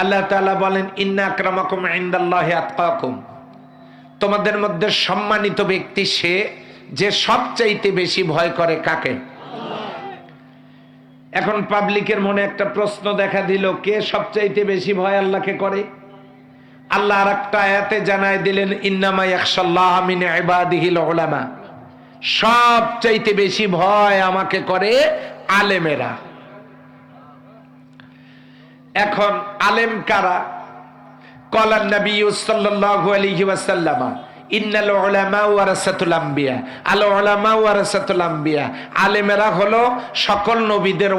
আল্লাহ তালা বলেন, ইন্না আক্রামাকুম ইনদাল্লাহি আতকাকুম। তোমাদের মধ্যে সম্মানিত ব্যক্তি সে যে সবচাইতে বেশি ভয় করে কাকে? এখন পাবলিকের মনে একটা প্রশ্ন দেখা দিল, কে সবচাইতে বেশি ভয় আল্লাহকে করে? আল্লাহ আর একটা আয়াতে জানায় দিলেন, ইন্নামা ইয়াখশাল্লাহ মিন ইবাদিহিল উলামা। সবচাইতে বেশি ভয় আমাকে করে আলেমেরা। এখন আলেম কারা? কলান নবী সাল্লাল্লাহু আলেমেরা হলো সকল নবীদের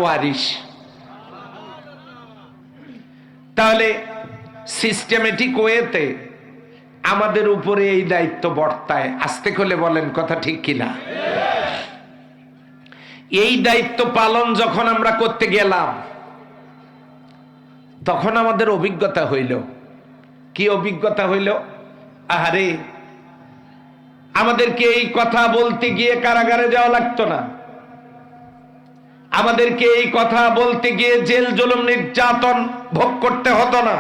তাহলে সিস্টেমেটিক ওয়েতে আমাদের উপরে এই দায়িত্ব বর্তায়। আস্তে করে বলেন, কথা ঠিক কিনা? এই দায়িত্ব পালন যখন আমরা করতে গেলাম তখন আমাদের অভিজ্ঞতা হইল। কি অভিজ্ঞতা হইল? আহারে, আমাদেরকে এই কথা বলতে গিয়ে কারাগারে যাওয়া লাগতো না। আমাদেরকে এই কথা বলতে গিয়ে জেল জুলুম নির্যাতন ভোগ করতে হতো না।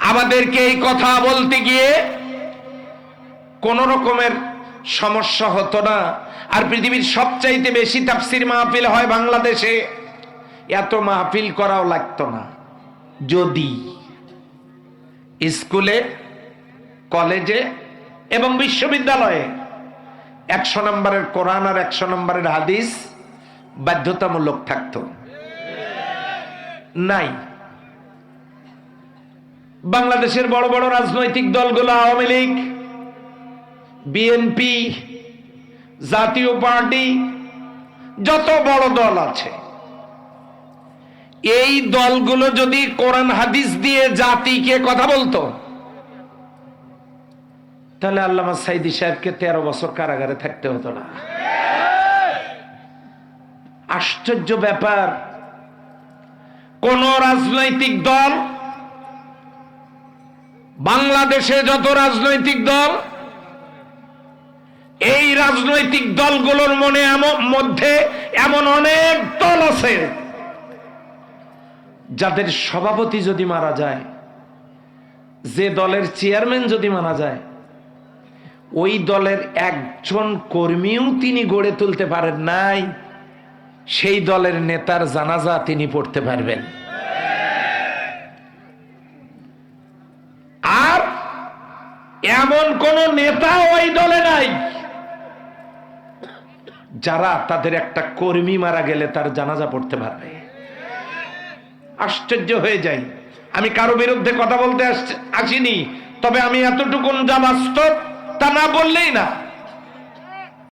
আমাদেরকে এই কথা বলতে গিয়ে কোন রকমের সমস্যা হতো না। আর পৃথিবীর সবচাইতে বেশি তাফসির মাহফিল হয় বাংলাদেশে। এত মাহফিল করাও লাগতো না। যদি স্কুলে, কলেজে এবং বিশ্ববিদ্যালয়ে একশো নম্বরের কোরআন আর একশো নম্বরের হাদিস বাধ্যতামূলক থাকতো। নাই। বাংলাদেশের বড় বড় রাজনৈতিক দলগুলো, আওয়ামী লীগ, বিএনপি, জাতীয় পার্টি, যত বড় দল আছে এই দলগুলো যদি কোরআন হাদিস দিয়ে জাতিকে কথা বলতো, তাহলে আল্লামা সাইদি সাহেবকে তেরো বছর কারাগারে থাকতে হতো না। আশ্চর্য ব্যাপার, কোন রাজনৈতিক দল, বাংলাদেশে যত রাজনৈতিক দল, এই রাজনৈতিক দলগুলোর মনে মধ্যে এমন অনেক দল আছে যাদের সভাপতি যদি মারা যায়, যে দলের চেয়ারম্যান যদি মারা যায়, ওই দলের একজন কর্মীও তিনি গড়ে তুলতে পারেন নাই, সেই দলের নেতার জানাজা তিনি পড়তে পারবেন। আর এমন কোন নেতা ওই দলে নাই, যারা তাদের একটা কর্মী মারা গেলে তার জানাজা পড়তে পারবে। আশ্চর্য হয়ে যাই। আমি কারও বিরুদ্ধে কথা বলতে আসিনি, তবে আমি এতটুকুন যা বাস্তব তা না বললেই না।